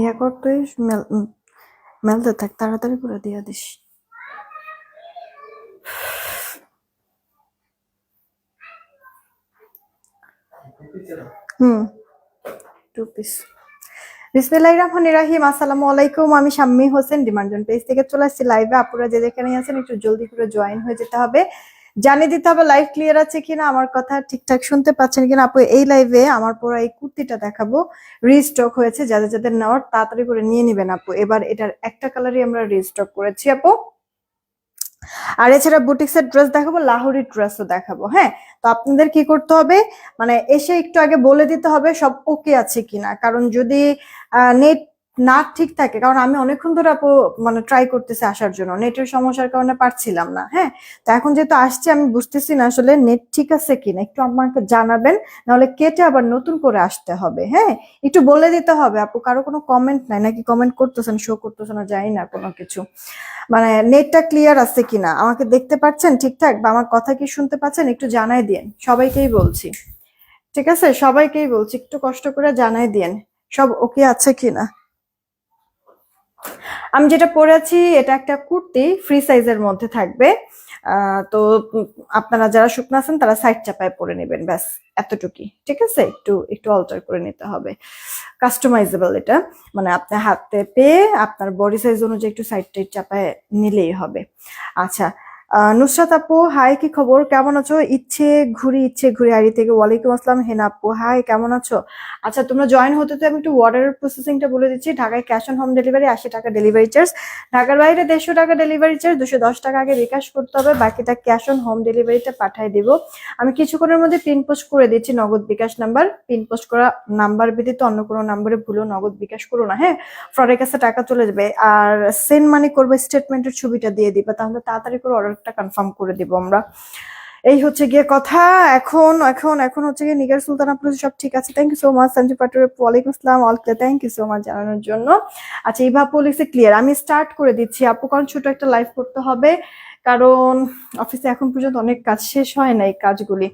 ইয়া কর তুই মেলতে থাক, তাড়াতাড়ি করে দিয়ে দিস। হুম টু পিস বিসমিল্লাহ রহমান রাহিম, আসসালামু আলাইকুম। আমি শাম্মী হোসেন ডিমান্ডন পেজ থেকে চলে আসছি লাইভে আপুরা যে যেখানে আছেন, একটু জলদি করে জয়েন হয়ে যেতে হবে। জানিয়ে দিতে হবে লাইভ ক্লিয়ার আছে কিনা, আমার কথা ঠিকঠাক শুনতে পাচ্ছেন কিনা। আপু, এই লাইভে আমার পুরো এই কুর্তিটা দেখাবো। রিস্টক হয়েছে, যাদের যাদের নেওয়ার তাড়াতাড়ি করে নিয়ে নেবেন আপু। এবার এটার একটা কালারই আমরা রিস্টক করেছি আপু। আর এছাড়া বুটিক্সের ড্রেস দেখাবো, লাহোরি ড্রেসও দেখাবো হ্যাঁ? তো আপনাদের কি করতে হবে? মানে এসে একটু আগে বলে দিতে হবে সব ওকে আছে কিনা। কারণ যদি নেট না ঠিক থাকে, কারণ আমি অনেকক্ষণ ধরে আপু মানে ট্রাই করতেছি আসার জন্য। নেটের সমস্যার কারণে পারছিলাম না হ্যাঁ? তো এখন যেহেতু আসছে, আমি বুঝতেছি না আসলে নেট ঠিক আছে কিনা। একটু আমাকে জানাবেন, নাহলে কেটে আবার নতুন করে আসতে হবে হ্যাঁ? একটু বলে দিতে হবে আপু, কারও কোনো কমেন্ট নাই, নাকি কমেন্ট করতেছেন শো করতেছেন, না জানি না কোনো কিছু। মানে নেটটা ক্লিয়ার আছে কিনা? আমাকে দেখতে পাচ্ছেন ঠিকঠাক? বা আমার কথা কি শুনতে পাচ্ছেন? একটু জানাই দিন সবাইকেই বলছি। ঠিক আছে? সবাইকেই বলছি, একটু কষ্ট করে জানাই দিন সব ওকে আছে কিনা? আমি যেটা পরে আছি, এটা একটা কুর্তি ফ্রি সাইজের মধ্যে থাকবে। তো আপনারা যারা শুকনো আছেন, তারা সাইড চাপায় পরে নেবেন, ব্যাস, এতটুকুই। ঠিক আছে? একটু একটু অল্টার করে নিতে হবে। কাস্টমাইজেবল এটা। মানে আপনার হাতে পেয়ে আপনার বডি সাইজ অনুযায়ী একটু সাইড টাইড চাপায় নিলেই হবে। আচ্ছা নুসরাত আপু হাই কি খবর? কেমন আছো? ইচ্ছে ঘুরি ইচ্ছে ঘুরি। আড়ি থেকে ওয়ালাইকুম আসসালাম, হেনা আপু। হাই কেমন আছো? আচ্ছা তোমরা জয়েন হতে তো আমি একটু ওয়াটার প্রসেসিংটা বলে দিচ্ছি। ঢাকায় ক্যাশ অন হোম ডেলিভারি আশি টাকা ডেলিভারি চার্জ ঢাকার বাইরে দেড়শো টাকা ডেলিভারি চার্জ দুশো দশ টাকা আগে বিকাশ করতে হবে। বাকিটা ক্যাশ অন হোম ডেলিভারিটা পাঠিয়ে দিব। আমি কিছুক্ষণের মধ্যে পিন পোস্ট করে দিচ্ছি, Nagad bKash number pin post করা নাম্বার ব্যতীত অন্য কোনো নাম্বারে ভুলেও নগদ বিকাশ করো না হ্যাঁ? ফ্রডের কাছে টাকা চলে যাবে। আর সেন্ড মানি করবে স্টেটমেন্টের ছবিটা দিয়ে দিবে। তাহলে তাড়াতাড়ি করে অর্ডারটা কনফার্ম করে দিব আমরা। এই হচ্ছে গিয়ে কথা। এখন এখন এখন হচ্ছে গিয়ে নিগার সুলতান আপনার সব ঠিক আছে। Thank you so much Sanju Patur ওয়ালাইকুম আসসালাম অল অলকে থ্যাংক ইউ সো মাচ জানানোর জন্য। আচ্ছা এই ভাব পলিসি ক্লিয়ার আমি স্টার্ট করে দিচ্ছি। আপু, কারণ ছোট একটা লাইভ করতে হবে। কারণ অফিসে এখন পর্যন্ত অনেক কাজ শেষ হয় না এই কাজগুলি।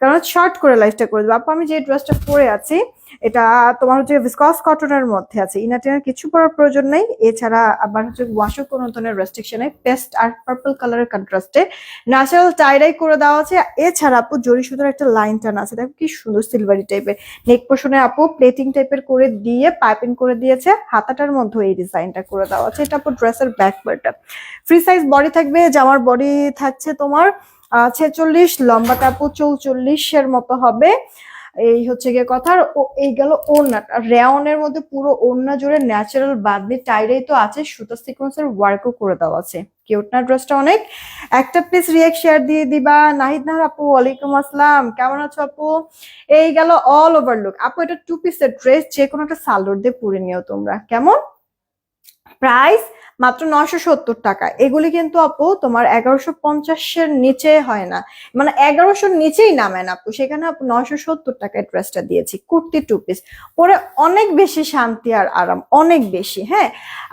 কারণ শর্ট করে লাইফটা করে দেবো। আপু, আমি যে ড্রেসটা পরে আছি এটা তোমার হচ্ছে ভিসকস কটনের মধ্যে আছে। ইনার টিনার কিছু পরার প্রয়োজন নেই। এছাড়া আবার হচ্ছে ওয়াশও কোনো ধরনের রেস্ট্রিকশনে পেস্ট আর পার্পল কালারের কন্ট্রাস্টে ন্যাচারাল টাইডাই করে দেওয়া আছে। এছাড়া আপু, জরি সুতোর একটা লাইন টান আছে। দেখো কি সুন্দর সিলভারি টাইপের নেক পোর্শনে আপু প্লেটিং টাইপের করে দিয়ে পাইপিং করে দিয়েছে। হাতাটার মধ্যে এই ডিজাইনটা করে দেওয়া আছে। এটা আপু ড্রেসের ব্যাক পার্টটা ফ্রি সাইজ বডি থাকবে। জামার বডি থাকছে তোমার ছেচল্লিশ, লম্বাটা আপু চৌচল্লিশের মতো হবে। এই হচ্ছে গিয়ে কথা, আর এই গেল ওড়নাটা রেওনের মধ্যে পুরো ওড়না জুড়ে ন্যাচারাল বাদলি টাইরেই তো আছে, সুতা সিকোয়েন্সের ওয়ার্কও করে দেওয়া আছে। কিউট না ড্রেসটা অনেক? একটা প্লিজ রিয়েক্ট শেয়ার দিয়ে দিবা। নাহিদ নাহার আপু, ওয়ালাইকুম আসসালাম। কেমন আছো আপু? এই গেল অল ওভার লুক আপু, এটা টু পিসের ড্রেস যে কোনো একটা সালোয়ার দিয়ে পরে নিও তোমরা। কেমন? প্রাইস মাত্র নশো সত্তর টাকা। এগুলি কিন্তু আপু তোমার এগারোশো পঞ্চাশের নিচে হয় না। মানে এগারোশোর নিচেই নামে না আপু। সেখানে আপু নশো সত্তর টাকায় ড্রেসটা দিয়েছি, কুর্তি টু পিস পরে অনেক বেশি শান্তি আর আরাম, অনেক বেশি হ্যাঁ?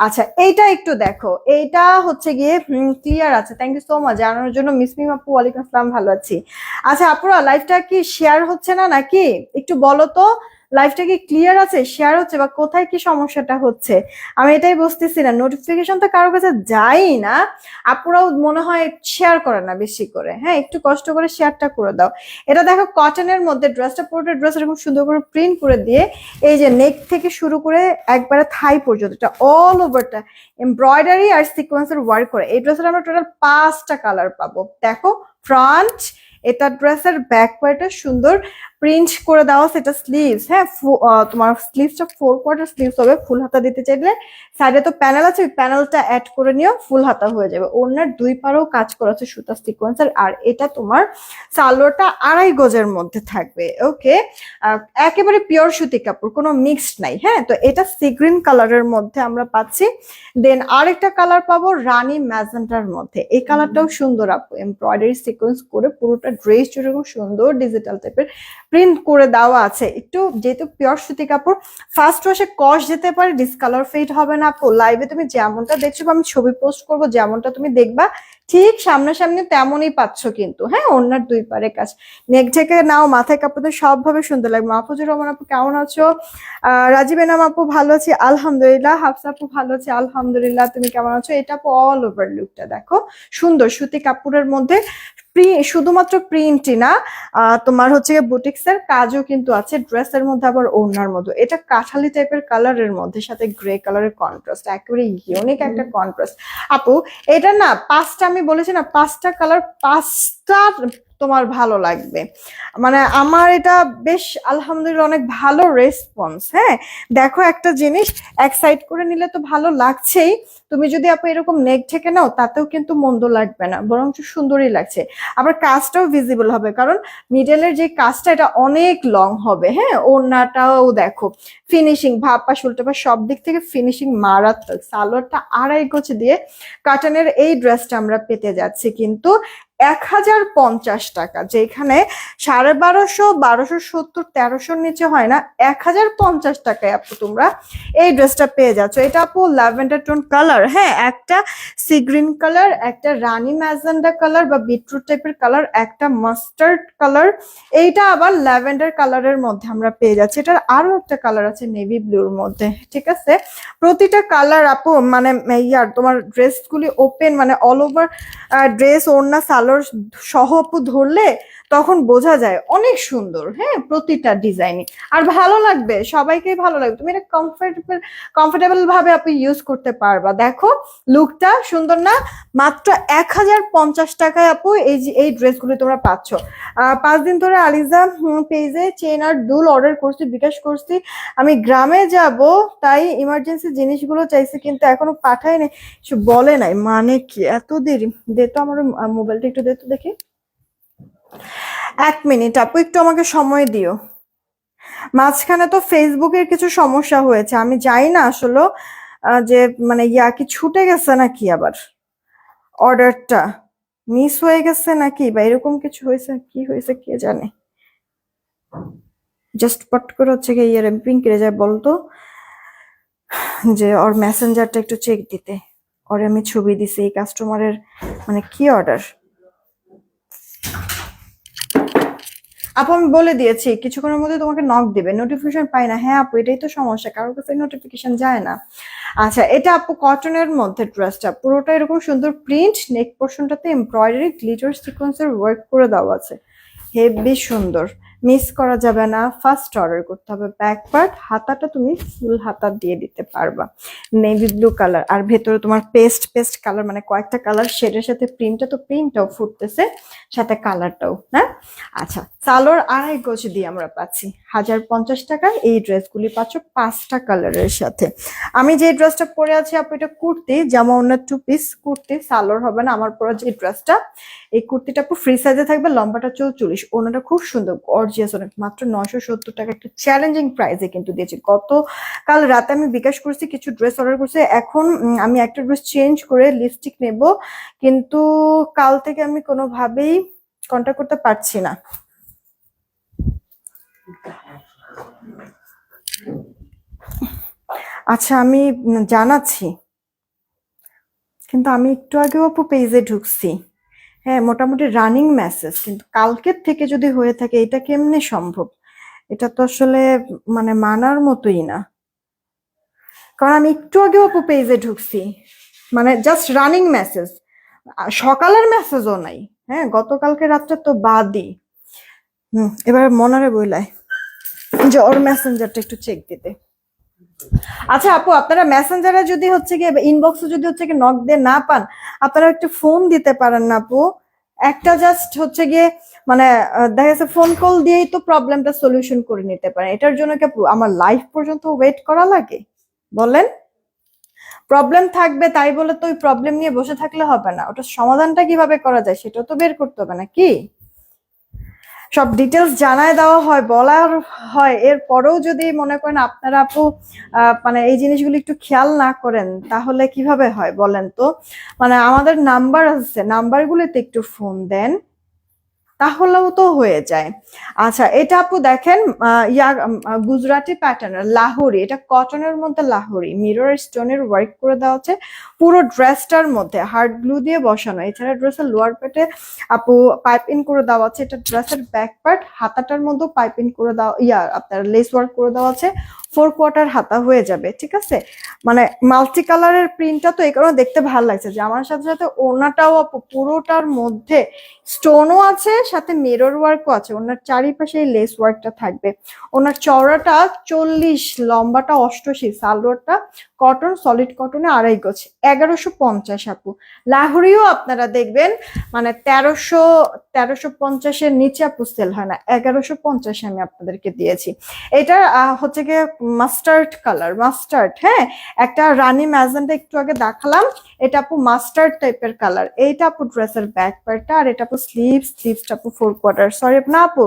আচ্ছা এইটা একটু দেখো। এইটা হচ্ছে গিয়ে ক্লিয়ার আছে। থ্যাংক ইউ সো মাচ জানানোর জন্য মিসমিম আপু, ওয়ালাইকুম আসসালাম, ভালো আছি। আচ্ছা আপুরা লাইফটা কি শেয়ার হচ্ছে না নাকি? একটু বলো তো। লাইভটা কি ক্লিয়ার আছে? শেয়ার হচ্ছে বা কোথায় কি সমস্যাটা হচ্ছে? আমি এটাই বুঝতেছি না। নোটিফিকেশন তো কারও কাছে যায়ই না। আপুরাও মনে হয় শেয়ার করে না বেশি করে। হ্যাঁ একটু কষ্ট করে শেয়ারটা করে দাও। এটা দেখো কটনের মধ্যে ড্রেসটা পুরোটা ড্রেস এরকম সুন্দর করে প্রিন্ট করে দিয়ে এই যে নেক থেকে শুরু করে একবারে থাই পর্যন্ত, এটা অল ওভারটা এমব্রয়ডারি আর সিকোয়েন্সের ওয়ার্ক করে। এই ড্রেসের আমরা টোটাল পাঁচটা কালার পাবো। দেখো ফ্রন্ট এটা ড্রেসের ব্যাক পার্টটা সুন্দর। প্রিন্ট করে দেওয়া সেটা স্লিভস হ্যাঁ তোমার স্লিভসটা ফোর কোয়ার্টার স্লিভস হবে ফুল হাতা দিতে চাইলে সাইডে তো প্যানেল আছে, ওই প্যানেলটা অ্যাড করে নিও ফুল হাতা হয়ে যাবে। ওনার দুই পারেও কাজ করা আছে সুতা সিকোয়েন্সের আর এটা তোমার সালোয়ারটা আড়াই গজের মধ্যে থাকবে ওকে একেবারে পিওর সুতি কাপড়, কোনো মিক্সড নাই হ্যাঁ? তো এটা সি গ্রিন কালারের মধ্যে আমরা পাচ্ছি। দেন আরেকটা কালার পাবো রানী ম্যাজেন্টার মধ্যে। এই কালারটাও সুন্দর, আপু এমব্রয়ডারি সিকোয়েন্স করে পুরোটা ড্রেস জুড়ে সুন্দর ডিজিটাল টাইপের প্রিন্ট করে দেওয়া আছে। একটু যেহেতু পিওর সুতি কাপড় ফার্স্ট ওয়াশে কস যেতে পারে ডিসকালার ফেড হবে না। আপু লাইভে তুমি যেমনটা দেখছ আমি ছবি পোস্ট করব, যেমনটা তুমি দেখবা, ঠিক সামনাসামনি তেমনই পাচ্ছ কিন্তু। হ্যাঁ ওনার দুই পারে কাজ। নেক ঢেকে নাও, মাথায় কাপড়তে সবভাবে সুন্দর লাগবে। মাহফুজুর রহমান আপু কেমন আছো? আহ, রাজীব এনাম আপু ভালো আছি, আলহামদুলিল্লাহ। হাফসা আপু ভালো আছি, আলহামদুলিল্লাহ। তুমি কেমন আছো? এটা আপু অল ওভার লুকটা দেখো। সুন্দর সুতি কাপড়ের মধ্যে শুধুমাত্র প্রিন্টই না তোমার হচ্ছে বুটিক্স এর কাজও কিন্তু আছে ড্রেসের মধ্যে আবার ওড়নার মধ্যে এটা কাঠালি টাইপের কালারের মধ্যে সাথে গ্রে কালারের কন্ট্রাস্ট একেবারে ইউনিক একটা কন্ট্রাস্ট আপু এটা না পাঁচটা আমি বলেছি না পাঁচটা কালার পাঁচটা তোমার ভালো লাগবে। মানে আমার এটা বেশ আলহামদুলিল্লাহ অনেক ভালো রেসপন্স হ্যাঁ? দেখো একটা জিনিস এক সাইড করে নিলে তো ভালো লাগছেই তুমি যদি আপু এরকম নেক ঢেকে নাও, তাতেও কিন্তু মন্দ লাগবে না বরং সুন্দরই লাগছে। আবার কাজটাও ভিজিবল হবে, কারণ মিডলের যে কাজটা, এটা অনেক লং হবে হ্যাঁ? ওড়নাটাও দেখো। ফিনিশিং ভাব পা উল্টো পা সব দিক থেকে ফিনিশিং মারাত্মক। সালোয়ারটা আড়াই গোছ দিয়ে কাটানের এই ড্রেসটা আমরা পেতে যাচ্ছি কিন্তু এক হাজার পঞ্চাশ টাকা, যেখানে সাড়ে বারোশো বারোশো সত্তর, তেরোশোর নিচে হয় না। এক হাজার পঞ্চাশ টাকায় আপু তোমরা এই ড্রেসটা পেয়ে যাচ্ছ। এটা আপু ল্যাভেন্ডার টোন কালার হ্যাঁ একটা সি গ্রিন কালার একটা রানী ম্যাজেন্ডা কালার বা বিটরুট টাইপের কালার একটা মাস্টার্ড কালার এইটা আবার ল্যাভেন্ডার কালারের মধ্যে আমরা পেয়ে যাচ্ছি। এটার আরও একটা কালার আছে নেভি ব্লুর মধ্যে, ঠিক আছে? প্রতিটা কালার আপু মানে ইয়ার তোমার ড্রেসগুলি ওপেন মানে অল ওভার ড্রেস ওড়না, সালোয়ার সহ আপু ধরলে তখন বোঝা যায় অনেক সুন্দর হ্যাঁ প্রতিটা ডিজাইনই আর ভালো লাগবে, সবাইকেই ভালো লাগবে। তুমি এটা কমফোর্টেবল কমফোর্টেবল ভাবে আপনি ইউজ করতে পারবা। দেখো লুকটা সুন্দর না? মাত্র এক হাজার পঞ্চাশ টাকায় আপু এই যে, এই ড্রেসগুলো তোমরা পাচ্ছ। পাঁচ দিন ধরে আলিজা পেজে চেন আর দুল অর্ডার করছি, বিকাশ করছি। আমি গ্রামে যাব, তাই ইমার্জেন্সি জিনিসগুলো চাইছি, কিন্তু এখনও পাঠায়নি কিছু বলে নাই মানে কি? এত দেরি? দে তো আমার মোবাইলটা একটু দে তো দেখি। এক মিনিট আপু, একটু আমাকে সময় দিও। মাঝখানে তো ফেসবুকের কিছু সমস্যা হয়েছে, আমি যাই না আসলে। যে মানে ইয়া কি ছুটে গেছে নাকি আবার? অর্ডারটা মিস হয়ে গেছে নাকি? বা এরকম কিছু হয়েছে? কি হয়েছে কে জানে? জাস্ট পট করে হচ্ছে কি ইয়ারে পিঙ্কিরে যায় বলতো, যে ওর মেসেঞ্জারটা একটু চেক দিতে। ওর আমি ছবি দিছি, এই কাস্টমারের মানে কি অর্ডার আপু, আমি বলে দিয়েছি, কিছুক্ষণের মধ্যে তোমাকে নক দিবে। নোটিফিকেশন পাই না। হ্যাঁ আপু, এটাই তো সমস্যা। কারোর কাছে নোটিফিকেশন যায় না। আচ্ছা এটা আপু কটনের মধ্যে ড্রেসটা পুরোটা এরকম সুন্দর প্রিন্ট নেক পোর্শনটাতে এমব্রয়ডারি গ্লিটার সিকোয়েন্সের ওয়ার্ক করে দেওয়া আছে। হেভি সুন্দর। মিস করা যাবে না। ফার্স্ট অর্ডার করতে হবে ব্যাক পার্ট হাতাটা তুমি ফুল হাতা দিয়ে দিতে পারবা। নেভি ব্লু কালার আর ভেতরে তোমার পেস্ট পেস্ট কালার মানে কয়েকটা কালার শেডের সাথে প্রিন্টটা তো প্রিন্টটাও ফুটতেছে, সাথে কালারটাও হ্যাঁ? আচ্ছা সালোয়ার আড়াই গোছ দিয়ে আমরা পাচ্ছি। হাজার পঞ্চাশ টাকায় এই ড্রেসগুলি পাচ্ছ পাঁচটা কালারের সাথে। আমি যে ড্রেসটা পরে আছি আপু, এটা কুর্তি, জামা অন্য টু পিস কুর্তি, সালোয়ার হবে না, আমার পরা যে ড্রেসটা, এই কুর্তিটা ফ্রি সাইজে থাকবে, লম্বাটা চৌচল্লিশ ওনাটা খুব সুন্দর গর্জিয়াস অনেক মাত্র নয়শো সত্তর টাকা, একটা চ্যালেঞ্জিং প্রাইসে কিন্তু দিয়েছি। গত কাল রাতে আমি বিকাশ করছি, কিছু ড্রেস অর্ডার করছি, এখন আমি একটা ড্রেস চেঞ্জ করে লিপস্টিক নেব, কিন্তু কাল থেকে আমি কোনোভাবেই কন্ট্যাক্ট করতে পারছি না। আচ্ছা আমি জানাচ্ছি। কিন্তু আমি একটু আগেও আপু পেজে ঢুকছি। হ্যাঁ মোটামুটি রানিং মেসেজ কিন্তু কালকের থেকে যদি হয়ে থাকে, এটা কেমনে সম্ভব? এটা তো আসলে মানে মানার মতোই না। কারণ আমি একটু আগেও আপু পেজে ঢুকছি। মানে জাস্ট রানিং মেসেজ সকালের মেসেজও নাই। হ্যাঁ গতকালকে রাত্রে তো বাদই। হুম, এবার মনারে বইলায়। যে ওর মেসেঞ্জারটা একটু চেক দিতে। আচ্ছা আপু, আপনারা মেসেঞ্জারে যদি হচ্ছে গিয়ে ইনবক্সে যদি হচ্ছে গিয়ে নক দিয়ে না পান, আপনারা একটু ফোন দিতে পারেন না আপু। একটা জাস্ট হচ্ছে গিয়ে মানে দেখা যাচ্ছে ফোন কল দিয়েই তো প্রবলেমটা সলিউশন করে নিতে পারেন। এটার জন্য কি আপু, আমার লাইফ পর্যন্ত ওয়েট করা লাগে? বলেন। প্রবলেম থাকবে তাই বলে তো ওই প্রবলেম নিয়ে বসে থাকলে হবে না। ওটা সমাধানটা কীভাবে করা যায় সেটাও তো বের করতে হবে না কি? সব ডিটেলস জানায় দেওয়া হয়, বলার হয়। এরপরেও যদি মনে করেন আপনারা আপু মানে এই জিনিসগুলো একটু খেয়াল না করেন, তাহলে কীভাবে হয় বলেন তো? মানে আমাদের নাম্বার আছে নাম্বারগুলোতে একটু ফোন দেন। তাহলেও তো হয়ে যায়। আচ্ছা এটা আপু দেখেন ইয়া গুজরাটি প্যাটার্নের লাহোরি, এটা কটনের মধ্যে লাহোরি মিরর স্টোনের ওয়ার্ক করে দেওয়া হচ্ছে, পুরো ড্রেসটার মধ্যে হার্ড গ্লু দিয়ে বসানো, এছাড়া ড্রেসের লোয়ার পেটে আপু পাইপ ইন করে দেওয়া আছে এটা ড্রেসের ব্যাক পার্ট হাতাটার মধ্যেও পাইপ ইন করে দেওয়া, ইয়া, আপনার লেস ওয়ার্ক করে দেওয়া আছে ফোর কোয়ার্টার হাতা হয়ে যাবে, ঠিক আছে? মানে মাল্টি কালারের প্রিন্টটা তো এই কারণে দেখতে ভালো লাগছে যে আমার সাথে সাথে ওনাটাও পুরোটার মধ্যে স্টোনও আছে, সাথে মিরর ওয়ার্কও আছে। ওনার চারিপাশে লেস ওয়ার্কটা থাকবে। ওনার চওড়াটা চল্লিশ, লম্বাটা অষ্টআশি, সালোয়ারটা কটন সলিড কটনে আড়াই গজ, এগারোশো পঞ্চাশ আপু। লাহোরিও আপনারা দেখবেন মানে তেরোশো তেরোশো পঞ্চাশের নিচে আপু সেল হয় না, এগারোশো পঞ্চাশে আমি আপনাদেরকে দিয়েছি। এটা হচ্ছে গিয়ে মাস্টার্ড কালার মাস্টার্ড হ্যাঁ? একটা রানী ম্যাজেন্টা একটু আগে দেখালাম, এটা আপু মাস্টার্ড টাইপের কালার এইটা আপু ড্রেসের ব্যাক পার্টটা আর এটা আপু স্লিভ স্লিভসটা আপু ফোর কোয়ার্টার সরি না আপু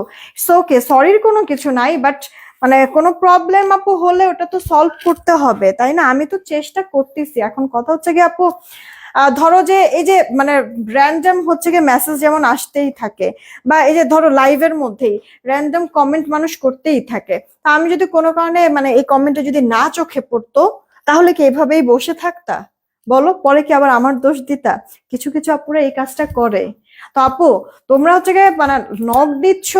ওকে সরির কোনো কিছু নাই বাট মানে কোনো প্রবলেম আপু হলে ওটা তো সলভ করতে হবে, তাই না? আমি তো চেষ্টা করতেছি। এখন কথা হচ্ছে কি আপু ধরো যে এই যে মানে র্যান্ডম হচ্ছে গিয়ে মেসেজ যেমন আসতেই থাকে বা এই যে ধরো লাইভের মধ্যেই র্যান্ডম কমেন্ট মানুষ করতেই থাকে। তা আমি যদি কোনো কারণে মানে এই কমেন্টে যদি না চোখে পড়তো, তাহলে কি এভাবেই বসে থাকতা? বলো, পরে কি আবার আমার দোষ দিতা? কিছু কিছু আপুরা এই কাজটা করে। তো আপু, তোমরা হচ্ছে গিয়ে মানে নখ দিচ্ছ,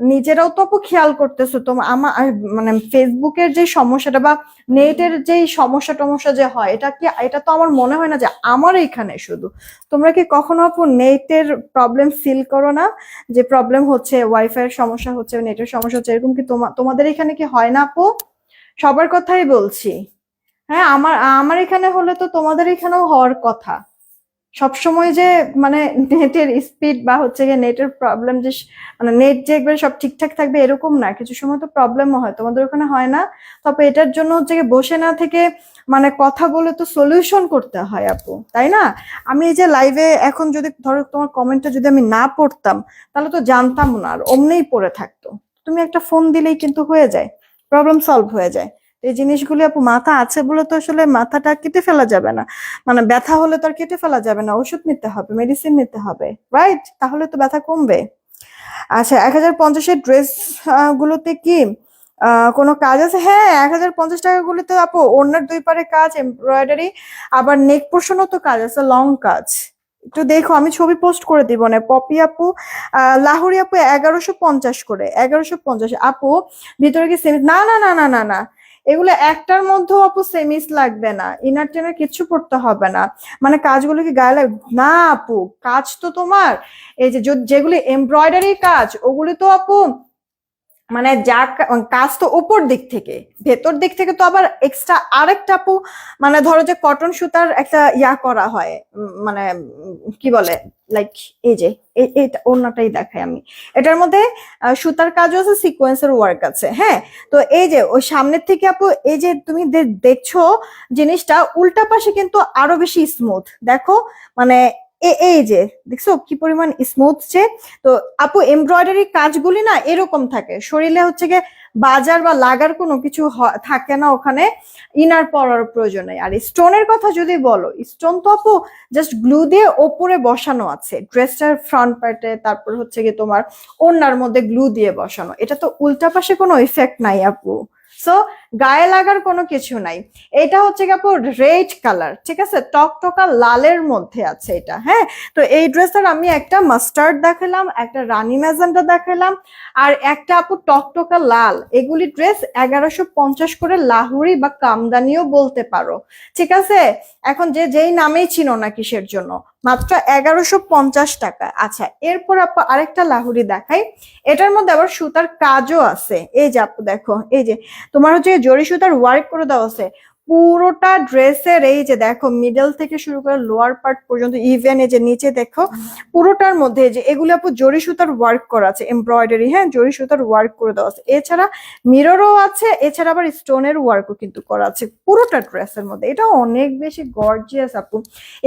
নিজেরাও তো আপু খেয়াল করতেছো তোমার আমার মানে ফেসবুকের যে সমস্যাটা বা নেটের যে সমস্যা টমস্যা যে হয়, এটা কি, এটা তো আমার মনে হয় না যে আমার এইখানে শুধু। তোমরা কি কখনো আপু নেটের প্রবলেম ফিল করো না? যে প্রবলেম হচ্ছে ওয়াইফাই এর সমস্যা হচ্ছে নেটের সমস্যা হচ্ছে, এরকম কি তোমা- তোমাদের এখানে কি হয় না আপু? সবার কথাই বলছি। হ্যাঁ আমার আমার এখানে হলে তো তোমাদের এখানেও হওয়ার কথা। সবসময় যে মানে নেটের স্পিড বা হচ্ছে গিয়ে নেটের প্রবলেম যে মানে নেট যে একবারে সব ঠিকঠাক থাকবে এরকম না। কিছু সময় তো প্রবলেমও হয়, তোমাদের ওখানে হয় না। তবে এটার জন্য হচ্ছে গিয়ে বসে না থেকে মানে কথা বলে তো সলিউশন করতে হয় আপু, তাই না? আমি এই যে লাইভে এখন যদি ধরো তোমার কমেন্টটা যদি আমি না পড়তাম, তাহলে তো জানতাম না, আর অমনেই পড়ে থাকতো। তুমি একটা ফোন দিলেই কিন্তু হয়ে যায় প্রবলেম সলভ হয়ে যায়। এই জিনিসগুলি আপু মাথা আছে বলে তো আসলে মাথাটা কেটে ফেলা যাবে না। মানে ব্যথা হলে তো আর কেটে ফেলা যাবে না। ওষুধ নিতে হবে মেডিসিন নিতে হবে রাইট তাহলে তো ব্যথা কমবে। আচ্ছা এক হাজার পঞ্চাশের ড্রেস গুলোতে কি কোনো কাজ আছে? হ্যাঁ এক হাজার পঞ্চাশ টাকা গুলিতে আপু অন্যের দুই পারে কাজ এমব্রয়ডারি আবার নেক পোর্শনও তো কাজ আছে লং কাজ। একটু দেখো, আমি ছবি পোস্ট করে দিব না। পপি আপু লাহোরি আপু এগারোশো পঞ্চাশ করে, এগারোশো পঞ্চাশ। আপু, ভিতরে কি সেমি না না না না না না। এগুলো একটার মধ্যেও আপু সেমিস লাগবে না। ইনার টেনার কিছু পড়তে হবে না। মানে কাজগুলো কি গায়ে লাগবে না আপু, কাজ তো তোমার। এই যে যেগুলি এমব্রয়ডারি কাজ, ওগুলি তো আপু মানে যা কাজ তো উপর দিক থেকে, ভেতর দিক থেকে তো আবার এক্সট্রা আরেকটা আপু মানে ধরো যে কটন সুতার একটা ইয়া করা হয় মানে কি বলে লাইক এই যে এইটা অন্যটাই দেখাই আমি। এটার মধ্যে সুতার কাজও আছে সিকোয়েন্সের ওয়ার্ক আছে হ্যাঁ? তো এই যে, ওই সামনের থেকে আপু, এই যে তুমি দেখছ জিনিসটা, উল্টা পাশে কিন্তু আরও বেশি স্মুথ দেখো মানে এই যে, দেখছ কি পরিমাণ স্মুথ যে? তো আপু এমব্রয়ডারি কাজগুলি না এরকম থাকে। শরীরে হচ্ছে গিয়ে বাজার বা লাগার কোনো কিছু থাকে না ওখানে। ইনার পরার প্রয়োজন নেই। আর স্টোনের কথা যদি বলো স্টোন তো আপু জাস্ট গ্লু দিয়ে ওপরে বসানো আছে। ড্রেসটার ফ্রন্ট পার্টে তারপর হচ্ছে গিয়ে তোমার ওড়নার মধ্যে গ্লু দিয়ে বসানো। এটা তো উল্টা পাশে কোনো ইফেক্ট নাই আপু। সো গায়ে লাগার কোনো কিছু নাই। এটা হচ্ছে গিয়ে আপু রেড কালার, ঠিক আছে? টকটকা লালের মধ্যে আছে এটা হ্যাঁ? তো এই ড্রেসের আমি একটা মাস্টার্ড দেখালাম, একটা রানি ম্যাজেন্টা দেখালাম, আর একটা আপু টকটকা লাল। এগুলি ড্রেস এগারোশো পঞ্চাশ করে লাহুরি বা কামদানিও বলতে পারো, ঠিক আছে? এখন যে যেই নামেই ছিল না কিসের জন্য। মাত্র এগারোশো পঞ্চাশ টাকা। আচ্ছা এরপর আপু আরেকটা লাহুরি দেখাই। এটার মধ্যে আবার সুতার কাজও আছে। এই যে আপু দেখো, এই যে তোমার হচ্ছে জরি সুতার ওয়ার্ক করে দেওয়া আছে। পুরোটা ড্রেসের এই যে দেখো মিডল থেকে শুরু করে লোয়ার পার্ট পর্যন্ত ইভেন এই যে নিচে দেখো, পুরোটার মধ্যে যে এগুলো আপু জরি সুতার ওয়ার্ক করা আছে এমব্রয়ডারি হ্যাঁ জরি সুতার ওয়ার্ক করে দেওয়া আছে। এছাড়া মিররও আছে, এছাড়া আবার স্টোনের ওয়ার্কও কিন্তু করা আছে, পুরোটা ড্রেসের মধ্যে। এটা অনেক বেশি গর্জিয়াস আপু।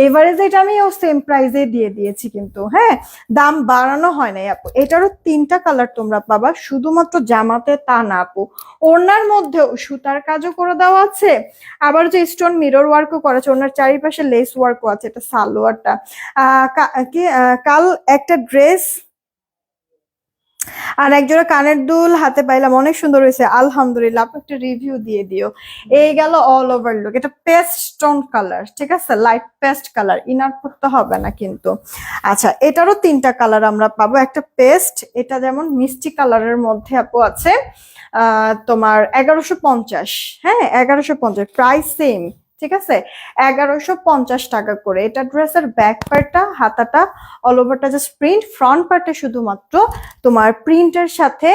এভারেজ এটা আমি ও সেম প্রাইসে দিয়ে দিয়েছি কিন্তু হ্যাঁ দাম বাড়ানো হয় নাই আপু। এটারও তিনটা কালার তোমরা পাবা, শুধুমাত্র জামাতে তা না আপু। ওড়নার মধ্যেও সুতার কাজও করে দেওয়া আছে আবার যে স্টোন মিরর ওয়ার্কও করা আছে ওনার চারিপাশে লেস ওয়ার্কও আছে, এটা সালোয়ারটা। কি কাল একটা ড্রেস আর একজোড়া কানের দুল হাতে পাইলাম, অনেক সুন্দর হয়েছে, আলহামদুলিল্লাহ। আপু একটা রিভিউ দিয়ে দিও। এই গেল অল ওভার লুক এটা পেস্ট স্টোন কালার ঠিক আছে? লাইট পেস্ট কালার ইনার করতে হবে না কিন্তু। আচ্ছা এটারও তিনটা কালার আমরা পাবো, একটা পেস্ট এটা যেমন মিষ্টি কালারের মধ্যে আপু আছে তোমার এগারোশো পঞ্চাশ হ্যাঁ এগারোশো পঞ্চাশ প্রাইস সেম ঠিক আছে? এগারোশো পঞ্চাশ টাকা করে। এটা ড্রেসের ব্যাক পার্টটা হাতাটা অল ওভারটা জাস্ট প্রিন্ট ফ্রন্ট পার্টে শুধুমাত্র তোমার প্রিন্টের সাথে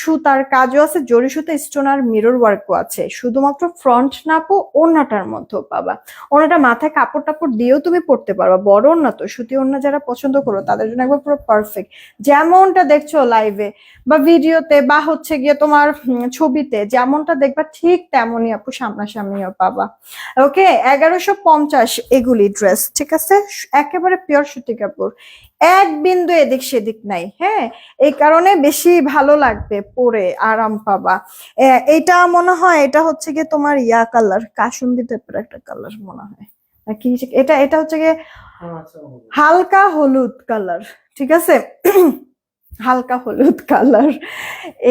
সুতার কাজও আছে, জরি সুতা স্টোন আর মিরর ওয়ার্কও আছে। শুধুমাত্র ফ্রন্ট নাপো, ওড়নাটার মধ্যেও পাবা। ওড়নাটা মাথায় কাপড় টাপড় দিয়েও তুমি পড়তে পারবা। বড় ওড়না তো, সুতি ওড়না যারা পছন্দ করো, তাদের জন্য একবার পুরো পারফেক্ট যেমনটা দেখছ লাইভে বা ভিডিওতে বা হচ্ছে গিয়ে তোমার ছবিতে, যেমনটা দেখবা ঠিক তেমনই আপু সামনাসামনিও পাবা। ওকে এগারোশো পঞ্চাশ এগুলি ড্রেস ঠিক আছে? একেবারে পিওর সুতি কাপড়। এক বিন্দু এদিক সেদিক নাই হ্যাঁ? এই কারণে বেশি ভালো লাগবে পরে আরাম পাবা। এটা মনে হয় এটা হচ্ছে গিয়ে তোমার ইয়া কালার কাসুন্দি টাইপের একটা কালার মনে হয়। নাকি? এটা এটা হচ্ছে গিয়ে হালকা হলুদ কালার ঠিক আছে? হালকা হলুদ কালার।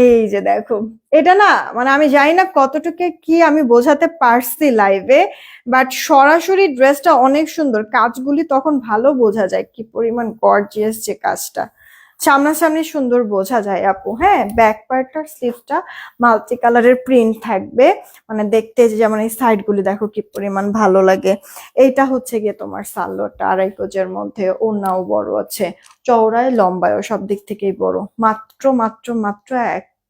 এই যে দেখো, এটা না মানে আমি জানি না কতটুকু কি আমি বোঝাতে পারছি লাইভে বাট সরাসরি ড্রেসটা অনেক সুন্দর। কাজগুলি তখন ভালো বোঝা যায়, কি পরিমাণ গর্জিয়াস যে কাজটা। সামনাসামনি সুন্দর বোঝা যায়, আপু। হ্যাঁ ব্যাক পার্টটার স্লিভটা মাল্টি কালারের প্রিন্ট থাকবে। মানে দেখতে যেমন এই সাইড গুলি দেখো কি পরিমাণ ভালো লাগে। এইটা হচ্ছে গিয়ে তোমার সালোয়ারটা আড়াই কোচের মধ্যে ওনাও বড় আছে। চওড়ায় লম্বায়ও সব দিক থেকেই বড়। মাত্র মাত্র মাত্র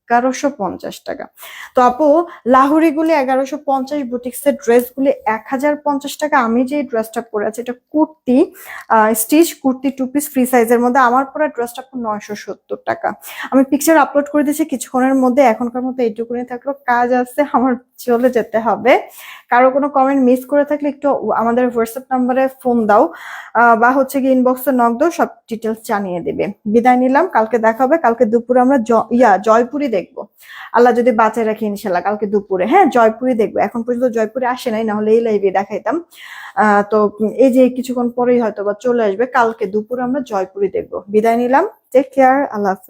এগারোশো পঞ্চাশ টাকা। তো আপু লাহুরি গুলি এগারোশো পঞ্চাশ, বুটিক্সের ড্রেস গুলি এক হাজার পঞ্চাশ টাকা। আমি যে ড্রেসটা পরে আছি, এটা kurti stitch kurti two piece free সাইজের মধ্যে। আমার পরা ড্রেসটা পুরো নয়শো সত্তর টাকা। আমি পিকচার আপলোড করে দিয়েছি কিছুক্ষণের মধ্যে। এখনকার মতো এইটুকুনি থাকল কাজ আছে। আমার চলে যেতে হবে। কারও কোনো কমেন্ট মিস করে থাকলে একটু আমাদের হোয়াটসঅ্যাপ নাম্বারে ফোন দাও বা হচ্ছে কি ইনবক্সে নক দাও, সব ডিটেলস জানিয়ে দেবে। বিদায় নিলাম, কালকে দেখা হবে, কালকে দুপুরে আমরা ইয়া জয়পুরি দেখব। আল্লাহ যদি বাঁচায় রাখি ইনশাল্লাহ কালকে দুপুরে হ্যাঁ জয়পুরি দেখব। এখন পর্যন্ত জয়পুরে আসে নাই না হলে এই লাইভে দেখাইতাম। তো এই যে কিছুক্ষণ পরেই হয়তো বা চলে আসবে, কালকে দুপুরে আমরা জয়পুরি দেখব। বিদায় নিলাম টেক কেয়ার আল্লাহ।